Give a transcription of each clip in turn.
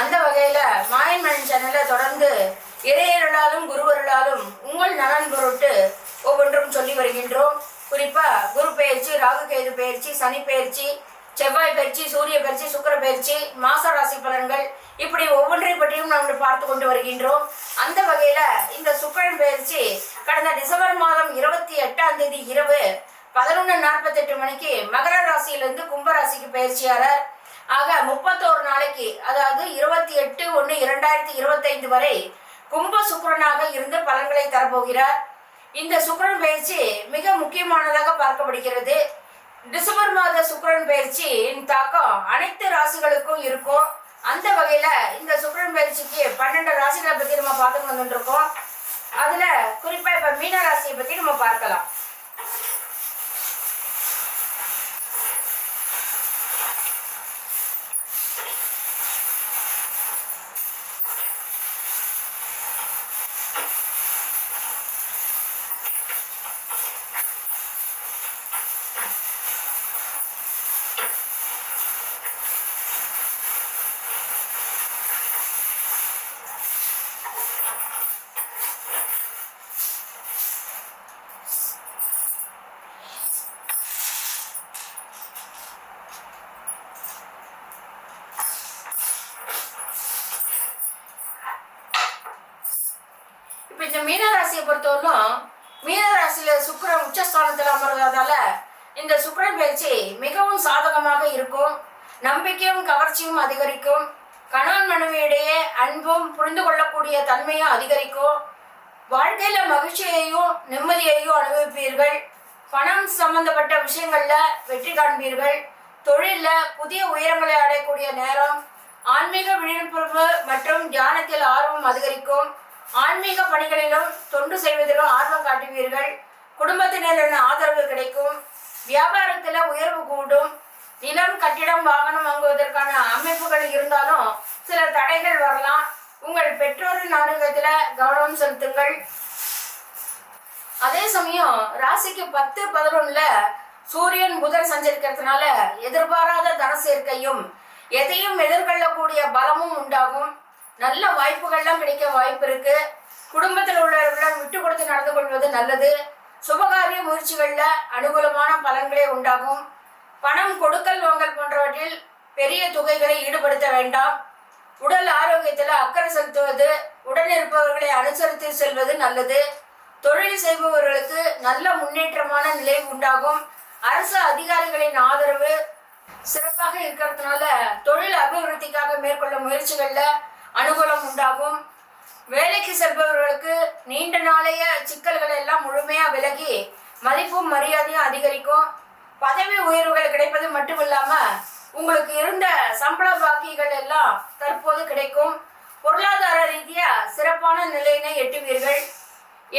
அந்த வகையில் மாயன் மயன் சேனலை தொடர்ந்து இறையர்களாலும் குருவர்களாலும் உங்கள் நலன் பொருட்டு ஒவ்வொன்றும் சொல்லி வருகின்றோம். குறிப்பாக குரு பெயர்ச்சி ராகு கேது பெயர்ச்சி சனி பெயர்ச்சி செவ்வாய் பயிற்சி சூரிய பயிற்சி சுக்கிர பயிற்சி மாச ராசி பலன்கள் இப்படி ஒவ்வொன்றை பற்றியும் நாம் பார்த்து கொண்டு வருகின்றோம். அந்த வகையில இந்த சுக்கிரன் பயிற்சி கடந்த டிசம்பர் மாதம் இருபத்தி எட்டாம் தேதி இரவு பதினொன்று நாற்பத்தெட்டு மணிக்கு மகர ராசியிலிருந்து கும்பராசிக்கு பயிற்சியாளர் ஆக முப்பத்தோரு நாளைக்கு அதாவது இருபத்தி எட்டு ஒன்று இரண்டாயிரத்தி இருபத்தைந்து வரை கும்ப சுக்கரனாக இருந்து பலன்களை தரப்போகிறார். இந்த சுக்கரன் பயிற்சி மிக முக்கியமானதாக பார்க்கப்படுகிறது. டிசம்பர் மாத சுக்கரன் பயிற்சியின் தாக்கம் அனைத்து ராசிகளுக்கும் இருக்கும். அந்த வகையில இந்த சுக்கரன் பயிற்சிக்கு பன்னெண்டு ராசிகளை பத்தி நம்ம பார்த்துட்டு வந்துட்டு இருக்கோம். அதுல குறிப்பா இப்ப மீன ராசியை பத்தி நம்ம பார்க்கலாம். இந்த மீனராசியை பொறுத்தவரைக்கும் மீனராசியில சுக்கரன் சுக்கிரன் உச்சஸ்தானத்தில் அமர்வதால இந்த சுக்கரன் பயிற்சி மிகவும் சாதகமாக இருக்கும். நம்பிக்கையும் கவர்ச்சியும் அதிகரிக்கும். கணவன் மனைவியிடையே அன்பும் புரிந்து கொள்ளக்கூடிய தன்மையும் அதிகரிக்கும். வாழ்க்கையில மகிழ்ச்சியையும் நிம்மதியையும் அனுபவிப்பீர்கள். பணம் சம்பந்தப்பட்ட விஷயங்கள்ல வெற்றி காண்பீர்கள். தொழில புதிய உயரங்களை அடையக்கூடிய நேரம் ஆன்மீக விழிப்புணர்வு மற்றும் தியானத்தில் ஆர்வம் அதிகரிக்கும். ஆன்மீக பணிகளிலும் தொண்டு செய்வதிலும் ஆர்வம் காட்டுவீர்கள். குடும்பத்தினரின் ஆதரவு கிடைக்கும். வியாபாரத்தில் உயர்வு கூடும். நிலம் கட்டிடம் வாகனம் வாங்குவதற்கான அமைப்புகள் இருந்தாலும் சில தடைகள் வரலாம். உங்கள் பெற்றோரின் ஆரோக்கியத்தில் கவனம் செலுத்துங்கள். அதே சமயம் ராசிக்கு பத்து பதினொன்னுல சூரியன் புதன் சஞ்சரிக்கிறதுனால எதிர்பாராத தன சேர்க்கையும் எதையும் எதிர்கொள்ளக்கூடிய பலமும் உண்டாகும். நல்ல வாய்ப்புகள்லாம் கிடைக்க வாய்ப்பு இருக்கு. குடும்பத்தில் உள்ளவர்களிடம் விட்டு கொடுத்து நடந்து கொள்வது நல்லது. சுபகாரிய முயற்சிகளில் அனுகூலமான பலன்களே உண்டாகும். பணம் கொடுக்கல் வாங்கல் போன்றவற்றில் பெரிய தொகைகளை ஈடுபடுத்த வேண்டாம். உடல் ஆரோக்கியத்தில் அக்கறை செலுத்துவது உடன் இருப்பவர்களை அனுசரித்து செல்வது நல்லது. தொழில் செய்பவர்களுக்கு நல்ல முன்னேற்றமான நிலை உண்டாகும். அரசு அதிகாரிகளின் ஆதரவு சிறப்பாக இருக்கிறதுனால தொழில் அபிவிருத்திக்காக மேற்கொள்ள முயற்சிகளில் அனுகூலம் உண்டாகும். வேலைக்கு செல்பவர்களுக்கு நீண்ட நாளைய சிக்கல்கள் எல்லாம் முழுமையா விலகி மதிப்பும் மரியாதையும் அதிகரிக்கும். பதவி உயர்வுகள் கிடைப்பது மட்டும் இல்லாமல் உங்களுக்கு இருந்த சம்பள பாக்கிகள் எல்லாம் தற்போது கிடைக்கும். பொருளாதார ரீதியா சிறப்பான நிலையினை எட்டுவீர்கள்.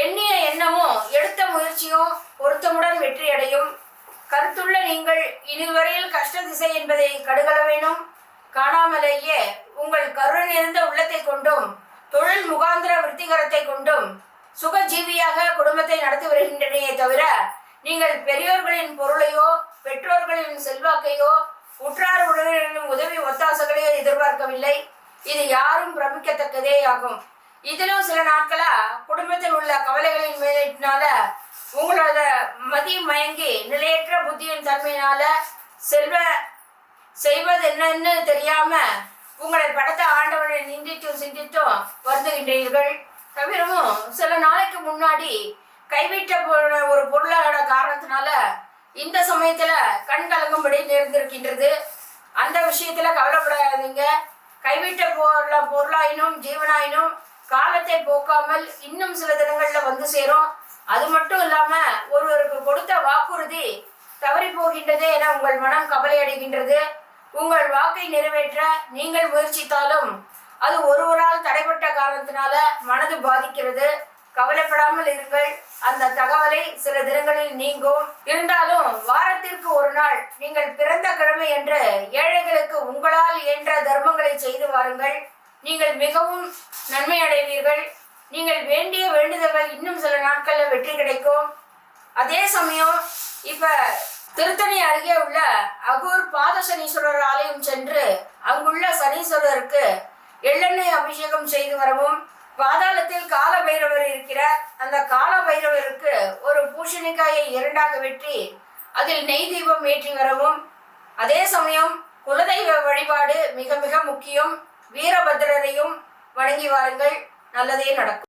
எண்ணிய எண்ணமும் எடுத்த முயற்சியும் பொருத்தமுடன் வெற்றியடையும். கருத்துள்ள நீங்கள் இனிவரையில் கஷ்ட திசை என்பதை கடுகளவேனும் காணாமலேயே உங்கள் கருணை நிறைந்த உள்ளத்தை கொண்டும் தொழில் முகாந்திர விருத்திகரத்தை கொண்டும் சுகஜீவியாக குடும்பத்தை நடத்தி வருகின்றனையே தவிர நீங்கள் பெரியோர்களின் பொருளையோ பெற்றோர்களின் செல்வாக்கையோ உற்றார் உறவினர்களின் உதவி ஒத்தாசைகளையோ எதிர்பார்க்கவில்லை. இது யாரும் பிரமிக்கத்தக்கதே ஆகும். இதிலும் சில நாட்களா குடும்பத்தில் உள்ள கவலைகளின் மேலினால உங்களோட மதி மயங்கி நிலையற்ற புத்தியின் தன்மையினால செல்வ செய்வது என்னன்னு தெரியாம உங்களை படத்த ஆண்டவரை நிந்தித்தும் சிந்தித்தும் வருந்துகின்றீர்கள். தவிரவும் சில நாளைக்கு முன்னாடி கைவிட்ட போன ஒரு பொருளோட காரணத்தினால இந்த சமயத்துல கண் கலங்கும்படி நேர்ந்திருக்கின்றது. அந்த விஷயத்துல கவலைப்படாதீங்க. கைவிட்ட பொருள பொருளாயினும் ஜீவனாயினும் காலத்தை போக்காமல் இன்னும் சில தினங்கள்ல வந்து சேரும். அது மட்டும் இல்லாம ஒருவருக்கு கொடுத்த வாக்குறுதி தவறி போகின்றதே என உங்கள் மனம் கவலை அடைகின்றது உங்கள் வாக்கை நிறைவேற்ற நீங்கள் முயற்சித்தாலும் அது ஒருவரால் தடைப்பட்ட காரணத்தினால மனது பாதிக்கிறது. கவலைப்படாமல் இருங்கள். அந்த தகவலை சில தினங்களில் நீங்கும். இருந்தாலும் வாரத்திற்கு ஒரு நாள் நீங்கள் பிறந்த கிழமை என்று ஏழைகளுக்கு உங்களால் இயன்ற தர்மங்களை செய்து வாருங்கள். நீங்கள் மிகவும் நன்மை அடைவீர்கள். நீங்கள் வேண்டிய வேண்டுதல்கள் இன்னும் சில நாட்களில் வெற்றி கிடைக்கும். அதே சமயம் இப்போ திருத்தணி அருகே உள்ள அகூர் பாத சனீஸ்வரர் ஆலயம் சென்று அங்குள்ள சனீஸ்வரருக்கு எள்ளெண்ணெய் அபிஷேகம் செய்து வரவும் பாதாளத்தில் கால பைரவர் இருக்கிற அந்த கால பைரவருக்கு ஒரு பூஷணிக்காயை இரண்டாக வெட்டி அதில் நெய் தீபம் ஏற்றி வரவும் அதே சமயம் குலதெய்வ வழிபாடு மிக மிக முக்கியம். வீரபத்திரரையும் வணங்கி வாருங்கள். நல்லதே நடக்கும்.